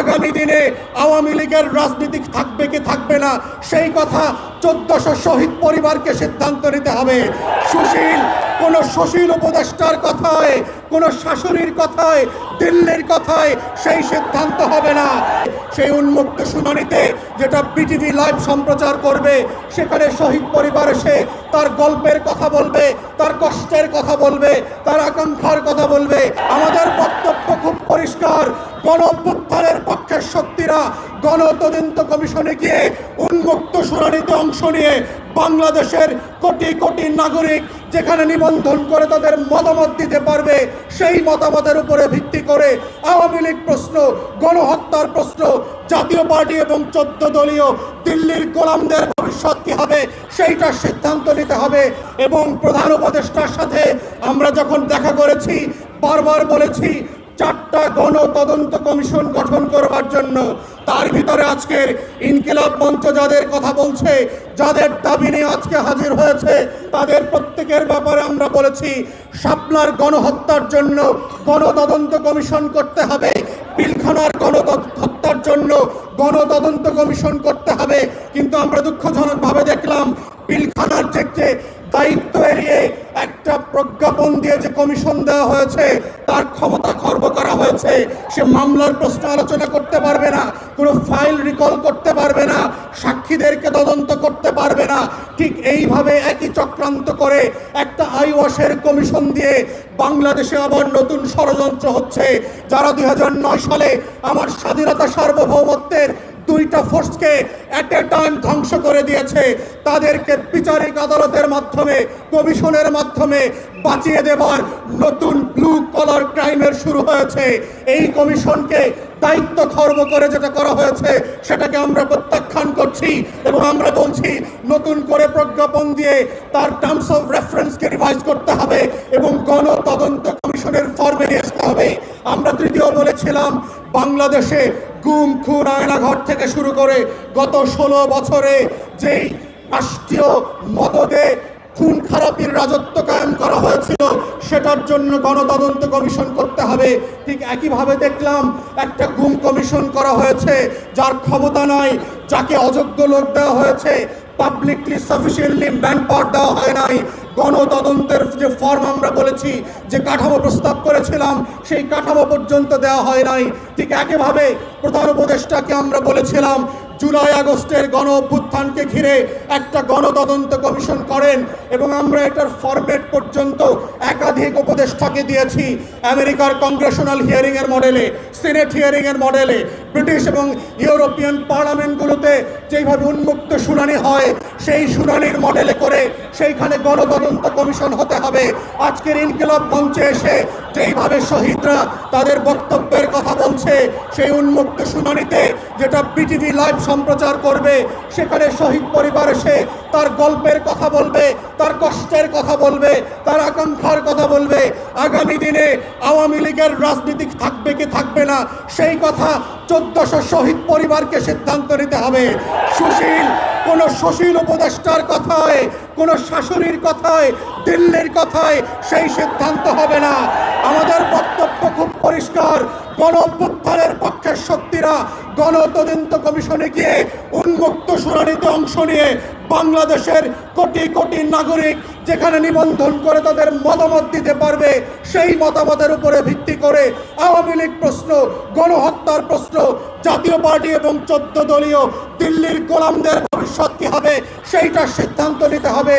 আগামী দিনে আওয়ামী লীগের রাজনীতি থাকবে কি থাকবে না, সেই কথা চোদ্দশো শহীদ পরিবারকে সিদ্ধান্ত নিতে হবে। সুশীল, কোনো সুশীল উপদেষ্টার কথায়, কোনো শাশুড়ির কথায়, দিল্লির কথায় সেই সিদ্ধান্ত হবে না। সেই উন্মুক্ত শুনানিতে যেটা বিটিভি লাইভ সম্প্রচার করবে, সেখানে শহীদ পরিবার এসে তার গল্পের কথা বলবে, তার কষ্টের কথা বলবে, তার আকাঙ্ক্ষার কথা বলবে। আমাদের বক্তব্য খুব পরিষ্কার গণ অভ্যুত্থানের পক্ষের শক্তিরা গণ তদন্ত কমিশনে গিয়ে উন্মুক্ত শুনানিতে অংশ নিয়ে বাংলাদেশের কোটি কোটি নাগরিক যেখানে নিবন্ধন করে তাদের মতামত দিতে পারবে, সেই মতামতের উপরে ভিত্তি করে আওয়ামী লীগ প্রশ্ন, গণহত্যার প্রশ্ন, জাতীয় পার্টি এবং চোদ্দ দলীয় দিল্লির গোলামদের ভবিষ্যৎ কি হবে সেইটার সিদ্ধান্ত নিতে হবে এবং প্রধান উপদেষ্টার সাথে আমরা যখন দেখা করেছি, বারবার বলেছি চারটা গণ তদন্ত কমিশন গঠন করবার জন্য। তার ভিতরে আজকের ইনকিলাব মঞ্চ যাদের কথা বলছে, যাদের দাবি নিয়ে আজকে হাজির হয়েছে, তাদের প্রত্যেকের ব্যাপারে আমরা বলেছি, শাপলার গণহত্যার জন্য গণতদন্ত কমিশন করতে হবে, পিলখানার গণহত্যার জন্য গণতদন্ত কমিশন করতে হবে। কিন্তু আমরা দুঃখজনকভাবে দেখলাম, পিলখানার যে দায়িত্ব এড়িয়ে একটা প্রজ্ঞাপন দিয়ে যে কমিশন দেওয়া হয়েছে, তার ক্ষমতা খর্ব করা হয়েছে। সে মামলার প্রশ্ন আলোচনা করতে পারবে না, কোনো ফাইল রিকল করতে পারবে না, সাক্ষীদেরকে তদন্ত করতে পারবে না। ঠিক এইভাবে একই চক্রান্ত করে একটা আইওয়াশের কমিশন দিয়ে বাংলাদেশে আবার নতুন ষড়যন্ত্র হচ্ছে, যারা দু হাজার নয় সালে আমার স্বাধীনতা সার্বভৌমত্বের দুইটা ফোর্সকে অ্যাট এ টাইম ধ্বংস করে দিয়েছে। তাদেরকে বিচারিক আদালতের মাধ্যমে, কমিশনের মাধ্যমে বাঁচিয়ে দেবার নতুন ব্লু কলার ক্রাইমের শুরু হয়েছে। এই কমিশনকে দায়িত্ব খর্ব করে যেটা করা হয়েছে, সেটাকে আমরা প্রত্যাখ্যান করছি এবং আমরা বলছি, নতুন করে প্রজ্ঞাপন দিয়ে তার টার্মস অফ রেফারেন্সকে রিভাইজ করতে হবে এবং গণ তদন্ত কমিশনের ফর্মে নিয়ে আসতে হবে। আমরা তৃতীয় বলেছিলাম, বাংলাদেশে গুম, খুন আয়নাঘর থেকে শুরু করে গত ষোলো বছরে যেই রাষ্ট্রীয় মদদে খুন খারাপির রাজত্ব কায়েম করা হয়েছিল, সেটার জন্য গণতদন্ত কমিশন করতে হবে। ঠিক একইভাবে দেখলাম একটা গুম কমিশন করা হয়েছে, যার ক্ষমতা নাই, যাকে অযোগ্য লোক দেওয়া হয়েছে পাবলিকলি সাফিসিয়েন্টলি ম্যান পাওয়ার দেওয়া হয় নাই। গণতদন্তের যে ফর্ম আমরা বলেছি, যে কাঠামো প্রস্তাব করেছিলাম, সেই কাঠামো পর্যন্ত দেওয়া হয় নাই। ঠিক একইভাবে প্রধান উপদেষ্টাকে আমরা বলেছিলাম, জুলাই আগস্টের গণ অভ্যুত্থানকে ঘিরে একটা গণতদন্ত কমিশন করেন এবং আমরা এটার ফরম্যাট পর্যন্ত একাধিক উপদেষ্টাকে দিয়েছি। আমেরিকার কংগ্রেশনাল হিয়ারিংয়ের মডেলে সিনেট হিয়ারিংয়ের মডেলে ব্রিটিশ এবং ইউরোপিয়ান পার্লামেন্টগুলোতে যেইভাবে উন্মুক্ত শুনানি হয়, সেই শুনানির মডেলে করে সেইখানে গণতদন্ত কমিশন হতে হবে। আজকের ইনকিলাব মঞ্চে এসে যেইভাবে শহীদরা তাদের বক্তব্যের কথা বলছে, সেই উন্মুক্ত শুনানিতে যেটা বিটিভি লাইভ সম্প্রচার করবে, সেখানে শহীদ পরিবার এসে তার গল্পের কথা বলবে, তার কষ্টের কথা বলবে, তার আকাঙ্ক্ষার কথা বলবে আগামী দিনে আওয়ামী লীগের রাজনীতি থাকবে কি থাকবে না, সেই কথা চোদ্দশো শহীদ পরিবারকে সিদ্ধান্ত নিতে হবে। সুশীল, কোন সুশীল উপদেষ্টার কথায়, কোন শাশুড়ির কথায়, দিল্লির কথায় সেই সিদ্ধান্ত হবে না। আমাদের বক্তব্য খুব পরিষ্কার, গণ অভ্যুত্থানের পক্ষের শক্তিরা গণ তদন্ত কমিশনে গিয়ে উন্মুক্ত শুনানিতে অংশ নিয়ে বাংলাদেশের কোটি কোটি নাগরিক যেখানে নিবন্ধন করে তাদের মতামত দিতে পারবে, সেই মতামতের উপরে ভিত্তি করে আওয়ামী লীগ প্রশ্ন, গণহত্যার প্রশ্ন, জাতীয় পার্টি এবং চোদ্দ দলীয় দিল্লির গোলামদের ভবিষ্যৎ কী হবে সেইটার সিদ্ধান্ত নিতে হবে।